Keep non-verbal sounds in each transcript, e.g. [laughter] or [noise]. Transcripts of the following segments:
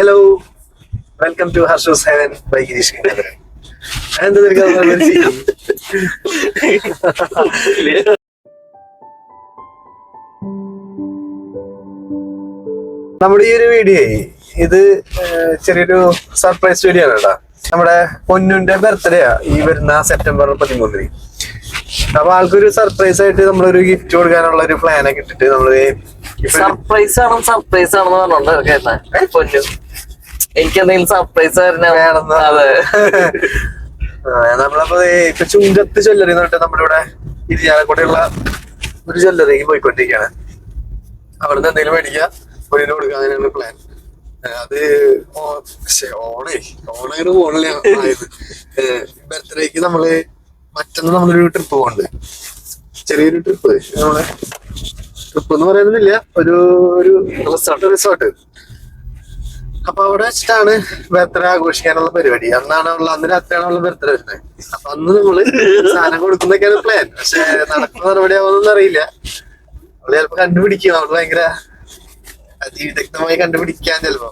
Hello welcome to Harsho's heaven by Girish നമ്മുടെ ഈ ഒരു വീഡിയോ ഇത് ചെറിയൊരു സർപ്രൈസ് വീഡിയോ ആണ് കേട്ടോ. നമ്മുടെ പൊന്നുന്റെ ബർത്ത്ഡേ ഈ വരുന്ന സെപ്റ്റംബർ പതിമൂന്നിന്. അപ്പൊ ആൾക്കൊരു സർപ്രൈസ് ആയിട്ട് നമ്മളൊരു ഗിഫ്റ്റ് കൊടുക്കാനുള്ള ഒരു പ്ലാൻ ഒക്കെ ഇട്ടിട്ട് നമ്മൾ സർപ്രൈസ് ആണ് സർപ്രൈസ് ആണെന്ന് പറഞ്ഞോണ്ട് പൊന്നു. എനിക്ക് എന്തെങ്കിലും സർപ്രൈസ് വേണമെന്ന്. അതെ. ആ, നമ്മളപ്പോ ഇപ്പൊ ചുങ്കത്ത് ജ്വല്ലറി എന്ന് പറഞ്ഞിട്ട് നമ്മുടെ ഇവിടെ ഇരിയാലക്കൂടെയുള്ള ഒരു ജ്വല്ലറിക്ക് പോയിക്കൊണ്ടിരിക്കുകയാണ് അവിടുന്ന് എന്തെങ്കിലും മേടിക്കുക ഒരു കൊടുക്കുക അങ്ങനെയാണ് പ്ലാൻ അത് ഓണേ പോണില്ല ആയത്. ബർത്ത്ഡേക്ക് നമ്മൾ മറ്റന്ന് നമ്മളൊരു ട്രിപ്പ് പോകണ്ട് ചെറിയൊരു ട്രിപ്പ് നമ്മളെ ട്രിപ്പ് എന്ന് പറയുന്നില്ല ഒരു ഒരു റിസോർട്ട് റിസോർട്ട് അപ്പൊ അവിടെ വെച്ചിട്ടാണ് ബർത്ത്ഡേ ആഘോഷിക്കാനുള്ള പരിപാടി. അന്നാണ് ഉള്ള അന്ന് രാത്രിയാണ് ഉള്ള ബർത്ത്ഡേ വരുന്നത് അപ്പൊ അന്ന് നമ്മൾ സാധനം കൊടുക്കുന്നൊക്കെയാണ് പ്ലാൻ പക്ഷെ നടക്കുന്ന നടപടി ആവുമെന്നൊന്നും അറിയില്ല. അവൾ ചിലപ്പോ കണ്ടുപിടിക്കും. അവൾ ഭയങ്കര അതിവിദഗ്ധമായി കണ്ടുപിടിക്കാൻ ചിലപ്പോ.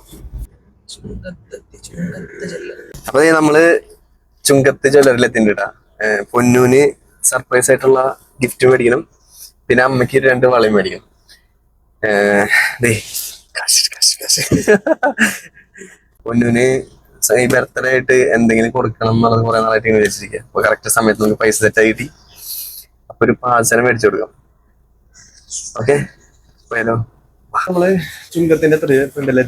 അപ്പൊ നമ്മൾ ചുങ്കത്ത് ജ്വല്ലറിൽ എത്തിണ്ടാ പൊന്നൂന് സർപ്രൈസ് ആയിട്ടുള്ള ഗിഫ്റ്റ് മേടിക്കണം. പിന്നെ അമ്മയ്ക്ക് രണ്ട് വളയും മേടിക്കണം. ഏഹ് പൊന്നൂന് ഈ ബർത്ത്ഡേ ആയിട്ട് എന്തെങ്കിലും കൊടുക്കണം എന്നുള്ളത് കുറെ നാളായിട്ട് ഇങ്ങനെ വെച്ചിരിക്കുക അപ്പൊ കറക്റ്റ് സമയത്ത് നമുക്ക് പൈസ സെറ്റ് ആയി കിട്ടി. അപ്പൊ ഒരു പാചകം മേടിച്ചു കൊടുക്കാം. ഓക്കെ പോയാലോ നമ്മൾ ചുങ്കത്തിന്റെ ഫ്രണ്ടിൽ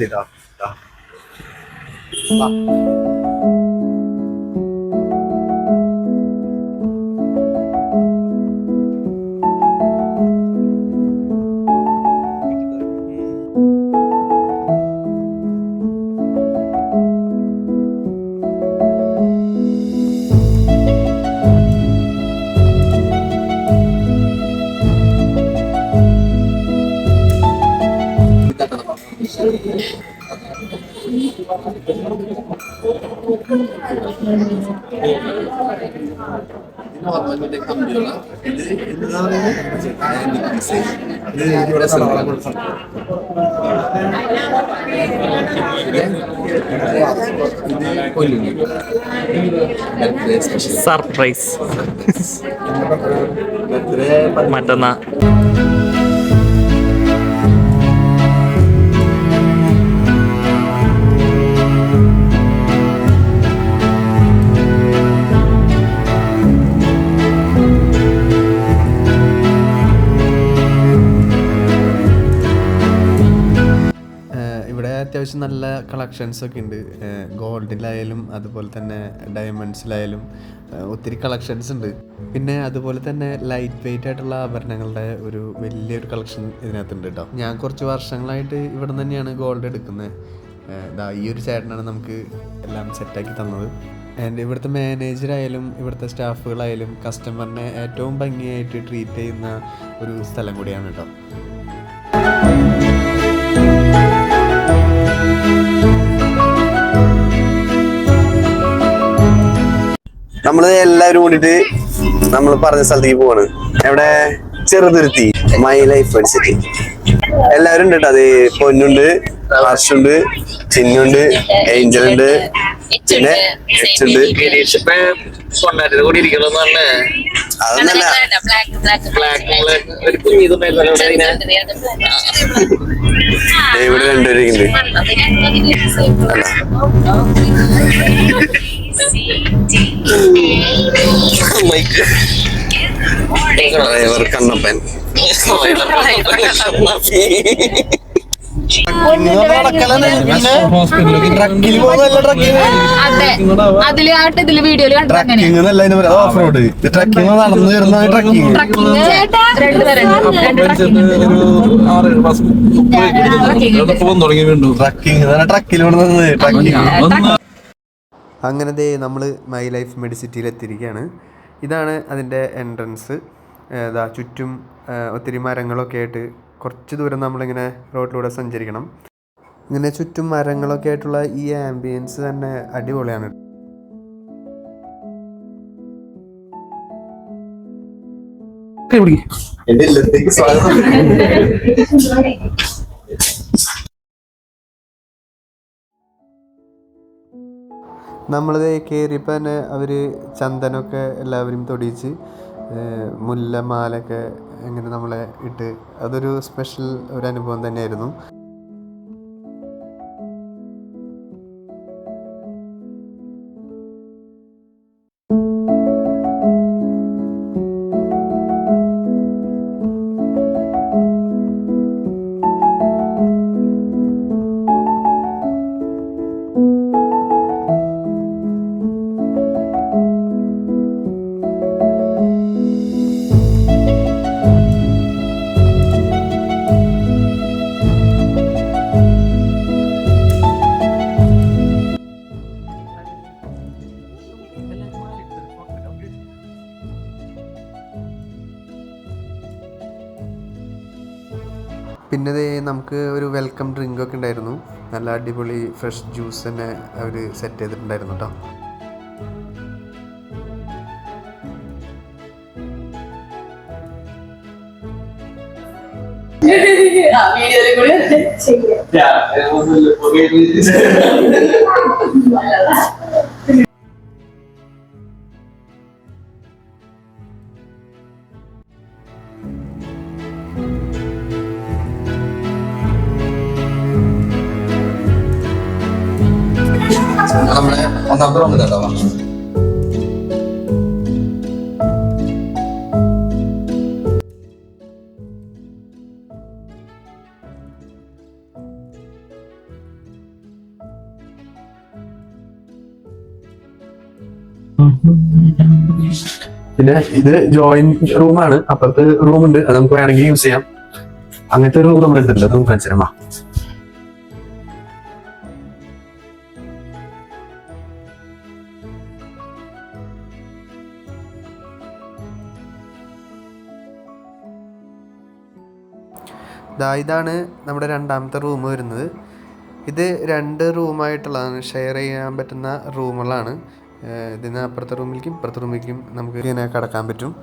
എത്തിട്ടാ സർപ്രൈസ് മറ്റന്നാ. നല്ല കളക്ഷൻസ് ഒക്കെ ഉണ്ട്. ഗോൾഡിലായാലും അതുപോലെ തന്നെ ഡയമണ്ട്സിലായാലും ഒത്തിരി കളക്ഷൻസ് ഉണ്ട്. പിന്നെ അതുപോലെ തന്നെ ലൈറ്റ് വെയിറ്റ് ആയിട്ടുള്ള ആഭരണങ്ങളുടെ ഒരു വലിയൊരു കളക്ഷൻ ഇതിനകത്തുണ്ട് കേട്ടോ ഞാൻ കുറച്ച് വർഷങ്ങളായിട്ട് ഇവിടെ തന്നെയാണ് ഗോൾഡ് എടുക്കുന്നത് ഇതാ ഈ ഒരു ചേട്ടനാണ് നമുക്ക് എല്ലാം സെറ്റാക്കി തന്നത്. ആൻഡ് ഇവിടുത്തെ മാനേജറായാലും ഇവിടുത്തെ സ്റ്റാഫുകളായാലും കസ്റ്റമറിനെ ഏറ്റവും ഭംഗിയായിട്ട് ട്രീറ്റ് ചെയ്യുന്ന ഒരു സ്ഥലം കൂടിയാണ് കേട്ടോ നമ്മൾ എല്ലാവരും കൂടിട്ട് നമ്മൾ പറഞ്ഞ സ്ഥലത്തേക്ക് പോവാണ്. എവിടെ? ചെറുതുരുത്തി മൈ ലൈഫ് അടിച്ചിട്ട് എല്ലാവരും ഉണ്ട് കേട്ടോ അത് പൊന്നുണ്ട് ഹർഷുണ്ട് ചിന്നുണ്ട് ഏഞ്ചലുണ്ട് പിന്നെ ഉണ്ട്. കൊണ്ടാട്ടിന് കൂടി ഇരിക്കണം പറഞ്ഞേ അതൊന്നല്ല ബ്ലാക്ക് ഒരു ഇവിടെ രണ്ടുപേരും ഡ്രൈവർ കണ്ണപ്പൻ. [laughs] അതെ. അതിൽ ആട്ട് ഇതിൽ വീഡിയോയിൽ കണ്ടത് അങ്ങനെ ട്രക്കിംഗ് എന്നല്ല അതിന് പറയാം. Of road. ട്രക്കിംഗ് നടന്നു വരുന്ന ട്രക്കിംഗ് ട്രക്കിങ്. രണ്ട് തരം രണ്ട് തുടങ്ങി വീണ്ടും. ട്രക്കിംഗ് ട്രക്കിൽ വിടുന്നത് ട്രക്കിംഗ് അങ്ങനെ ദേ നമ്മൾ മൈ ലൈഫ് മെഡിസിറ്റിയിൽ എത്തിയിരിക്കുകയാണ്. ഇതാണ് അതിന്റെ എൻട്രൻസ്. ഇതാ ചുറ്റും ഒത്തിരി മരങ്ങളൊക്കെ ആയിട്ട് കുറച്ച് ദൂരം നമ്മളിങ്ങനെ റോഡിലൂടെ സഞ്ചരിക്കണം. ഇങ്ങനെ ചുറ്റും മരങ്ങളൊക്കെ ആയിട്ടുള്ള ഈ ആംബിയൻസ് തന്നെ അടിപൊളിയാണ്. നമ്മളിത് കയറിയപ്പോൾ തന്നെ അവർ ചന്ദനമൊക്കെ എല്ലാവരും തൊടിയിച്ച് മുല്ലമാലൊക്കെ മുല്ല മാലൊക്കെ ഇങ്ങനെ നമ്മളെ ഇട്ട് അതൊരു സ്പെഷ്യൽ ഒരു അനുഭവം തന്നെയായിരുന്നു. നമുക്ക് ഒരു വെൽക്കം ഡ്രിങ്ക് ഒക്കെ ഉണ്ടായിരുന്നു. നല്ല അടിപൊളി ഫ്രഷ് ജ്യൂസ് തന്നെ അവർ സെറ്റ് ചെയ്തിട്ടുണ്ടായിരുന്നു കേട്ടോ നമ്മുടെ [laughs] പിന്നെ ഇത് ജോയിന്റ് റൂമാണ് അപ്പുറത്ത് റൂമുണ്ട് അത് നമുക്ക് വേണമെങ്കിൽ യൂസ് ചെയ്യാം. അങ്ങനത്തെ ഒരു റൂം നമ്മൾ അത് നമുക്ക് കാണിച്ചു തരാം. ഇതാണ് നമ്മുടെ രണ്ടാമത്തെ റൂം വരുന്നത്. ഇത് രണ്ട് റൂമായിട്ടുള്ളതാണ് ഷെയർ ചെയ്യാൻ പറ്റുന്ന റൂമുകളാണ് ഇതിന് അപ്പുറത്തെ റൂമിലേക്കും ഇപ്പുറത്തെ റൂമിലേക്കും നമുക്ക് ഇങ്ങനെ കടക്കാൻ പറ്റും.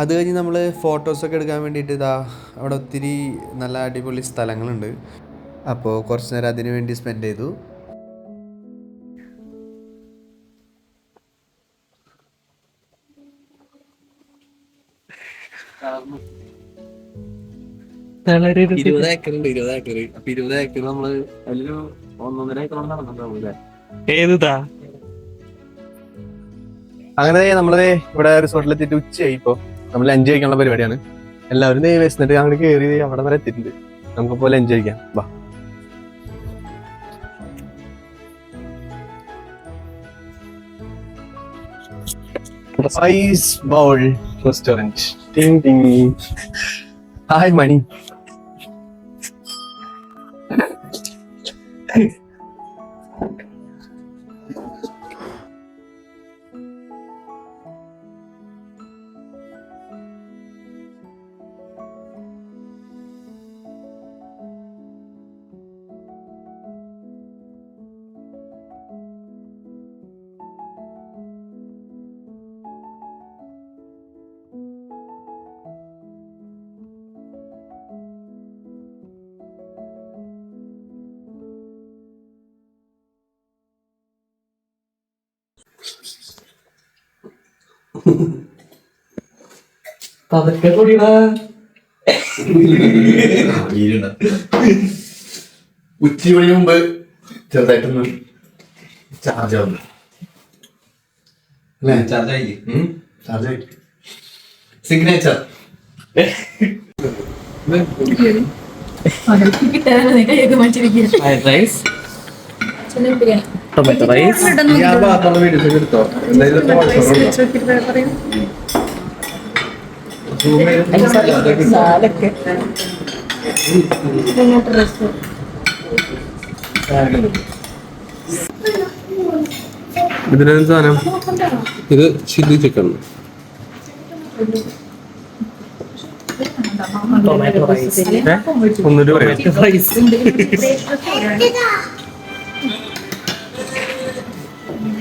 അത് കഴിഞ്ഞ് നമ്മൾ ഫോട്ടോസൊക്കെ എടുക്കാൻ വേണ്ടിയിട്ട് ഇതാ അവിടെ ഒത്തിരി നല്ല അടിപൊളി സ്ഥലങ്ങളുണ്ട്. അപ്പോൾ കുറച്ച് നേരം അതിനു വേണ്ടി സ്പെൻഡ് ചെയ്തു. ഇരുപത് ഏക്കർ ഉണ്ട് ഇരുപത് ഏക്കർ അപ്പൊ ഇരുപത് ഏക്കർ നമ്മൾ അതിലൊരു ഒന്നൊന്നര അല്ലേ? ഏതാ അങ്ങനെ നമ്മളെ ഇവിടെ റിസോർട്ടിൽ എത്തിയിട്ട് ഉച്ചയായി ഇപ്പൊ. നമ്മൾ ലഞ്ച് കഴിക്കാനുള്ള പരിപാടിയാണ്. എല്ലാവരും ദേ വിശന്നിട്ട് അങ്ങോട്ട് കയറി അവിടെ വരെ എത്തിയിട്ടുണ്ട്. നമുക്കിപ്പോ ലഞ്ച് കഴിക്കാം. വാ. Rice bowl റെസ്റ്റോറന്റ് ടിങ് ടിങ് ഹായ് മണി പതുക്കെ കൂടിയടാ. ഉച്ചമണി മുമ്പ് ചെറുതായിട്ടൊന്ന് ചാർജ് ആവുന്നു. അല്ലേ? ചാർജ് ആയി. ചാർജ് ആയി. Signature fried rice tomato rice ഇതിനെന്ത് സാധനം? ഇത് ചില്ലി ചിക്കൻ ടൊമാറ്റോ റൈസ് ഒന്നൂടി പറയാം.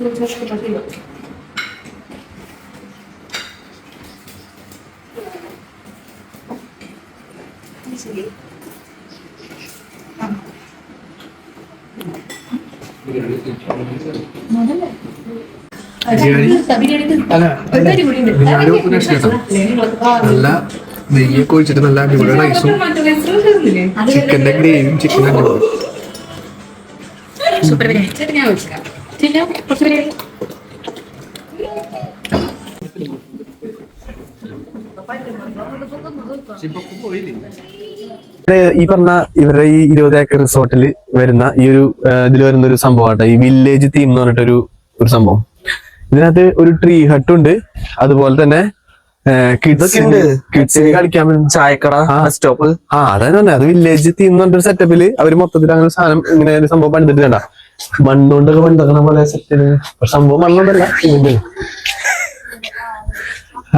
രക്ഷയില്ല നൈസ് അല്ല നല്ല നെയ്യൊക്കെ ഒഴിച്ചിട്ട് നല്ല അടിപൊളി റൈസും ചിക്കന്റെ ഗ്രേവിയും ചിക്കൻ സൂപ്പർ ഞാൻ പിന്നെ കുറച്ച് ഈ പറഞ്ഞ ഇവരുടെ ഈ ഇരുപത് ഏക്കർ റിസോർട്ടിൽ വരുന്ന ഈ ഒരു ഇതിൽ വരുന്ന ഒരു സംഭവമാട്ടോ ഈ വില്ലേജ് തീം എന്ന് പറഞ്ഞിട്ടൊരു ഒരു സംഭവം. ഇതിനകത്ത് ഒരു ട്രീ ഹട്ട് ഉണ്ട്. അതുപോലെ തന്നെ ചായക്കട ആ. സ്റ്റോപ്പ് ആ അതാണ് പറഞ്ഞത് അത് വില്ലേജ് തീം എന്ന് പറഞ്ഞൊരു സെറ്റപ്പിൽ അവർ മൊത്തത്തിൽ അങ്ങനെ സാധനം ഇങ്ങനെ ഒരു സംഭവം പണിതിട്ടുണ്ടാ മണ്ണുകൊണ്ടൊക്കെ പണിതക്കണ പോലെ സെറ്റ് സംഭവം മണ്ണുകൊണ്ടല്ല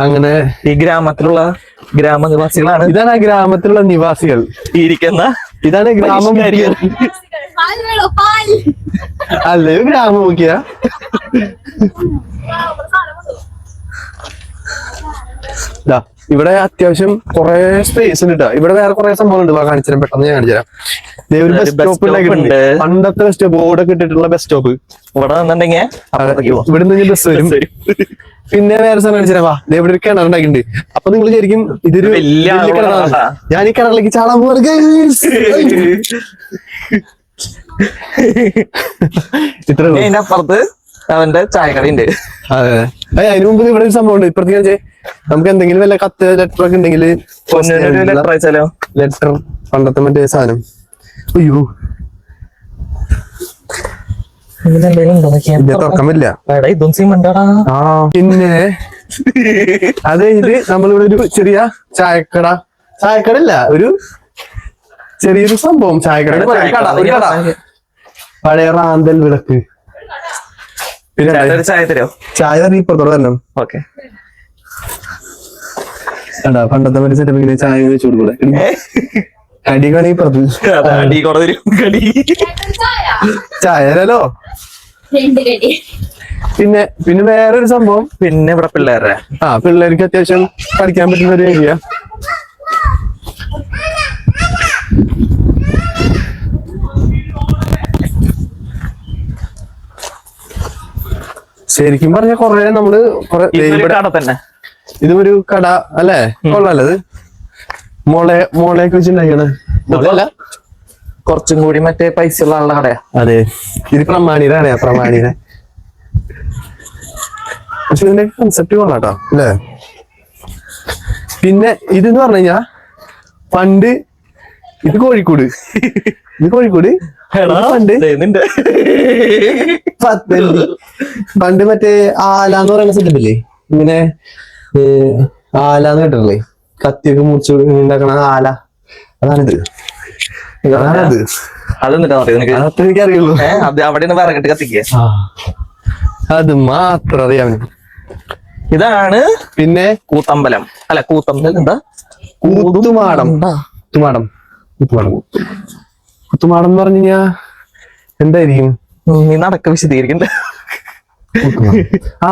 അങ്ങനെ ഈ ഗ്രാമത്തിലുള്ള ഗ്രാമനിവാസികളാണ് ഇതാണ് ആ ഗ്രാമത്തിലുള്ള നിവാസികൾ. ഇരിക്കുന്ന ഇതാണ് ഗ്രാമം അല്ലേ ഗ്രാമം നോക്കിയ ദാ, ഇവിടെ അത്യാവശ്യം കുറെ സ്പേസ് ഉണ്ട്. ഇവിടെ വേറെ കുറെ സംഭവങ്ങളുണ്ട് വാ കാണിച്ചു തരാം പെട്ടെന്ന് ഞാൻ കാണിച്ചു തരാം ഒരു ബസ് സ്റ്റോപ്പ് ഉണ്ട്. പണ്ടത്തെ ബസ് സ്റ്റോപ്പ് ബോർഡൊക്കെ ഇട്ടിട്ടുള്ള ബസ് സ്റ്റോപ്പ് ഇവിടെ പോവാം. ഇവിടെ നിന്ന് ബസ് വരും. പിന്നെ വേറെ സ്ഥലം കാണിച്ചു തരാം വാ ഇവിടെ ഒരു കിണർ ഉണ്ടാക്കിണ്ട് അപ്പൊ നിങ്ങൾ ശരിക്കും ഇതൊരു വലിയ കിണറാണ്. ഞാൻ ഈ കിണറിലേക്ക് ചാടാൻ പോകുന്നത്. ഇത്ര അപ്പുറത്ത് അവന്റെ ചായക്കടയുണ്ട്. അതെ. അതെ അതിന് മുമ്പ് ഇവിടെ ഒരു സംഭവം ഉണ്ട് ഇപ്പഴത്തേക്ക് നമുക്ക് എന്തെങ്കിലും വല്ല കത്ത് ലെറ്റർ ഒക്കെ ഉണ്ടെങ്കിൽ ലെറ്റർ അയച്ചാലോ? ലെറ്റർ പണ്ടത്തെ മറ്റേ സാധനം. അയ്യോ. പിന്നെ അതെ ഇത് നമ്മളിവിടെ ഒരു ചെറിയ ചായക്കട. ചായക്കട ഇല്ല ഒരു ചെറിയൊരു സംഭവം. ചായക്കട. പഴയ റാന്തൽ വിളക്ക്. പിന്നെ ഒരു ചായ തരോ ചായ തന്നെ ഇപ്പുറത്തോടെ തന്നെ ഓക്കെ. പണ്ടത്തെ മറ്റേ ചായ വെച്ച് കൊടുക്കൂടെ? കടി കൂടെ കടി ചായ തരാലോ? പിന്നെ പിന്നെ പിന്നെ വേറൊരു സംഭവം. പിന്നെ ഇവിടെ പിള്ളേരുടെ. ആ പിള്ളേർക്ക് അത്യാവശ്യം പഠിക്കാൻ പറ്റുന്ന ഒരു ഏരിയ ശരിക്കും പറഞ്ഞ കൊറേ നമ്മൾ തന്നെ ഇതും ഒരു കട അല്ലേ? കൊള്ളാലോ മോളെ മോളെ മോളെയൊക്കെ മോളല്ല. കുറച്ചും കൂടി മറ്റേ പൈസ ഉള്ള ആളുടെ കടയാ. അതെ. ഇത് പ്രമാണിരാണ് പ്രമാണിര പക്ഷെ ഇതിന്റെ കൺസെപ്റ്റ് കൊള്ളാട്ടോ അല്ലേ? പിന്നെ ഇതെന്ന് പറഞ്ഞു കഴിഞ്ഞാ പണ്ട് ഇത് കോഴിക്കോട്. ഇത് കോഴിക്കോട്. നിന്റെ. പണ്ട് മറ്റേ ആല എന്ന് പറയുന്ന സെറ്റപ്പില്ലേ ഇങ്ങനെ ആലാന്ന് ആല എന്ന് കേട്ടിട്ടില്ലേ? കത്തിയൊക്കെ മുറിച്ച് ഉണ്ടാക്കണ ആല. അതാണിത് അതെന്നിട്ടാ അത്. വിറകിട്ട് കത്തിക്കുക. അത് മാത്രം അറിയാം ഇതാണ് പിന്നെ കൂത്തമ്പലം. അല്ല കൂത്തമ്പലം എന്താ? കൂത്തുമാടം. കൂത്തുമാടം. കുത്തുമാടം. കുത്തുമാടം എന്ന് പറഞ്ഞു കഴിഞ്ഞാ എന്തായിരിക്കും? നീ നടക്ക വിശദീകരിക്കണ്ട. ആ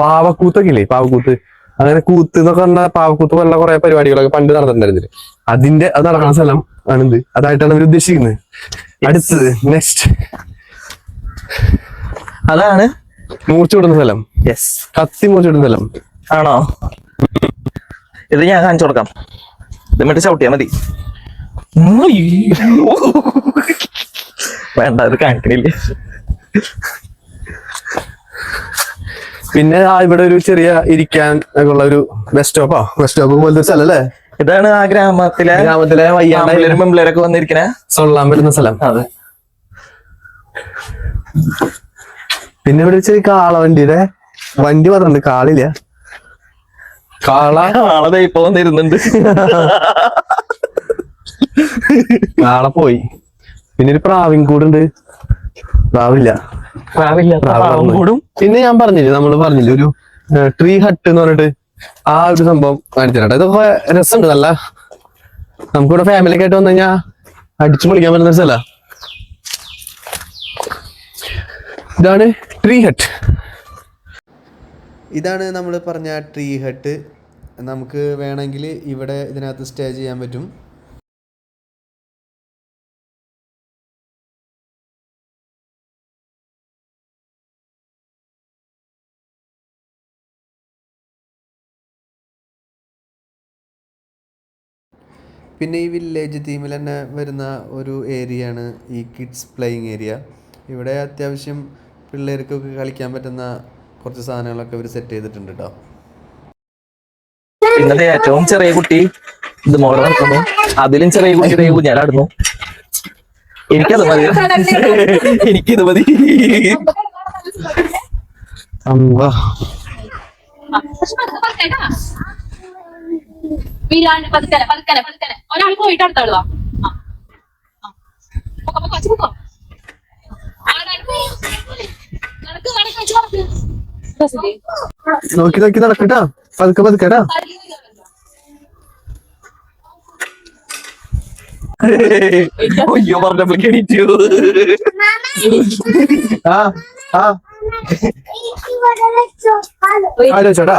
പാവക്കൂത്തൊക്കെ ഇല്ലേ പാവക്കൂത്ത്. അങ്ങനെ കൂത്ത് എന്നൊക്കെ പറഞ്ഞാൽ പാവക്കൂത്ത് പോലുള്ള കുറെ പരിപാടികളൊക്കെ പണ്ട് നടന്നിട്ടുണ്ടായിരുന്നില്ലേ? അതിന്റെ അത് നടക്കുന്ന സ്ഥലം ആണിത്. അതായിട്ടാണ് അവർ ഉദ്ദേശിക്കുന്നത്. അടുത്തത് നെക്സ്റ്റ് അതാണ് മൂർച്ച വിടുന്ന സ്ഥലം. യെസ് കത്തി മൂർച്ച വിടുന്ന സ്ഥലം. ആണോ? ഇത് ഞാൻ കാണിച്ചു കൊടുക്കാം. ഇത് മറ്റേ ചവിട്ടിയാ മതി. [laughs] വേണ്ട ഇത് കാണിക്കണില്ല. പിന്നെ ആ ഇവിടെ ഒരു ചെറിയ ഇരിക്കാൻ ഉള്ള ഒരു ബസ് സ്റ്റോപ്പോ ബസ് സ്റ്റോപ്പ് പോലത്തെ ഒരു സ്ഥലം അല്ലേ? ഇതാണ് ആ ഗ്രാമത്തിലെ ഗ്രാമത്തിലെ വയ്യാണ്ടൊക്കെ വന്നിരിക്കണേ. സൊള്ളാൻ പറ്റുന്ന സ്ഥലം. അതെ. പിന്നെ ഇവിടെ വെച്ച് കാള വണ്ടിയുടെ വണ്ടി പറഞ്ഞിട്ടുണ്ട് കാളില്ല. കാള ആളെ ഇപ്പൊ വന്നിരുന്നുണ്ട്. [laughs] [laughs] കാള പോയി. പിന്നെ ഒരു പ്രാവിൻ കൂടുണ്ട്. പ്രാവില്ല. പ്രാവില്ല പ്രാവും കൂടും. പിന്നെ ഞാൻ പറഞ്ഞില്ലേ നമ്മൾ പറഞ്ഞില്ലേ ഒരു ട്രീ ഹട്ട് എന്ന് പറഞ്ഞിട്ട് ആ ഒരു സംഭവം കാണിച്ചിട്ടുണ്ട് ഇതൊക്കെ രസമുണ്ട് നല്ല നമുക്കിവിടെ ഫാമിലി ഒക്കെ ആയിട്ട് വന്നു കഴിഞ്ഞാൽ അടിച്ചു പൊളിക്കാൻ പറ്റുന്ന ഒരു സ്ഥല. ഇതാണ് ട്രീ ഹട്ട് ഇതാണ് നമ്മൾ പറഞ്ഞ ട്രീ ഹട്ട് നമുക്ക് വേണമെങ്കിൽ ഇവിടെ ഇതിനകത്ത് സ്റ്റേ ചെയ്യാൻ പറ്റും. പിന്നെ ഈ വില്ലേജ് തീമിൽ തന്നെ വരുന്ന ഒരു ഏരിയയാണ് ഈ കിഡ്സ് പ്ലേയിങ് ഏരിയ ഇവിടെ അത്യാവശ്യം പിള്ളേർക്കൊക്കെ കളിക്കാൻ പറ്റുന്ന കുറച്ച് സാധനങ്ങളൊക്കെ ഇവർ സെറ്റ് ചെയ്തിട്ടുണ്ട് കേട്ടോ ഇന്നത്തെ ഏറ്റവും ചെറിയ കുട്ടി ഇത് മോഡൽ നടക്കുന്നു അതിലും ചെറിയ കുട്ടി ദേ ഊഞ്ഞാലാടുന്നു എനിക്കത് മതി. എനിക്കിത് മതി. അമ്പാ വീരാണ് പതുക്കനെ പതുക്കനെ പതുക്കനെ. ഒരാൾ പോയിട്ട് അടുത്ത ആളുവാ. നോക്കി നോക്കി നടക്കട്ടാ. പതുക്കെ പതുക്കടാ. അയ്യോ പറഞ്ഞപ്പോ എണീറ്റു. ആ ആ. ആലോചിച്ചോടാ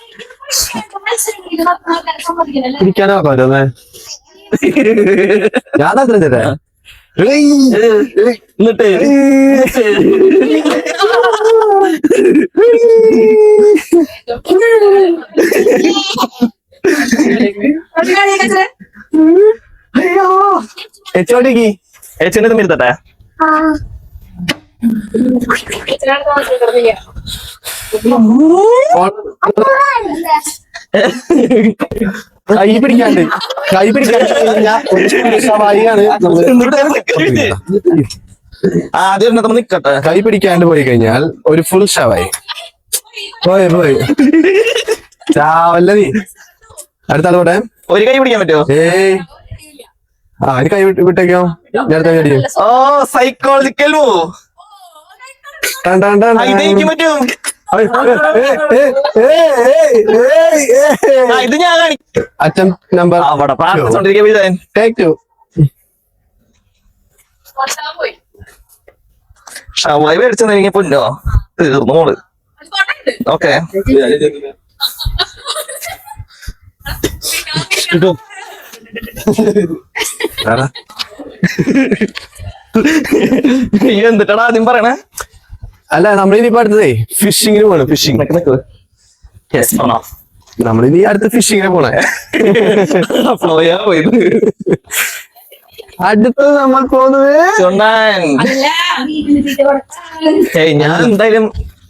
സമ്മതിക്കില്ലല്ലേ? പറ്റുന്നേ ഓരോന്നേ ഞാൻ അത്ര തരാം എന്നിട്ട് അയ്യോ എച്ചോട്ടിക്ക് ഏച്ചനെ കൈ പിടിക്കാണ്ട്. കൈ പിടിക്കാണ്ട് ആദ്യം നമ്മൾ നിക്കട്ടെ. കൈ പിടിക്കാണ്ട് പോയി കഴിഞ്ഞാൽ ഒരു ഫുൾ ഷവായി പോയി പോയി. ചാവല്ല നീ. അടുത്ത ആൾ ഒരു കൈ പിടിക്കാൻ പറ്റുമോ? ഏയ്. ആ ഒരു കൈ വിട്ട് വിട്ടേക്കോ? ഞാൻ അടുത്ത ഓ സൈക്കോളജിക്കൽ മൂവ്. ഇത് ഞാൻ അറ്റംപ്റ്റ് നമ്പർ അവിടെ പ്രാർത്ഥിച്ചോണ്ടിരിക്കുക ടേക്ക് ടു. ഷവായി മേടിച്ചെന്നെങ്കിൽ പൊന്നോ തീർന്നു മോൾ. ഓക്കെ നീ എന്നിട്ടാണ് ആദ്യം പറയണേ? അല്ല നമ്മളിനിപ്പോ അടുത്തതേ ഫിഷിങ്ങിന് പോണം ഫിഷിംഗ് നമ്മളിനി അടുത്ത ഫിഷിങ്ങിന് പോണേ. ഫ്ലോയാ പോയത്. അടുത്തത് നമ്മൾ പോകുന്നത്. ഏയ് ഞാൻ എന്തായാലും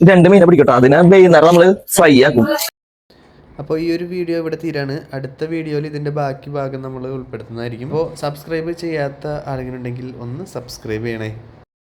രണ്ട് മീനെ പിടിക്കട്ടോ. അതിനെ വൈകുന്നേരം നമ്മൾ ഫ്രൈ ആക്കും. അപ്പോൾ ഈ ഒരു വീഡിയോ ഇവിടെ തീരാണ്. അടുത്ത വീഡിയോയിൽ ഇതിന്റെ ബാക്കി ഭാഗം നമ്മൾ ഉൾപ്പെടുത്തുന്നതായിരിക്കും. അപ്പോൾ സബ്സ്ക്രൈബ് ചെയ്യാത്ത ആരെങ്കിലും ഉണ്ടെങ്കിൽ ഒന്ന് സബ്സ്ക്രൈബ് ചെയ്യണേ.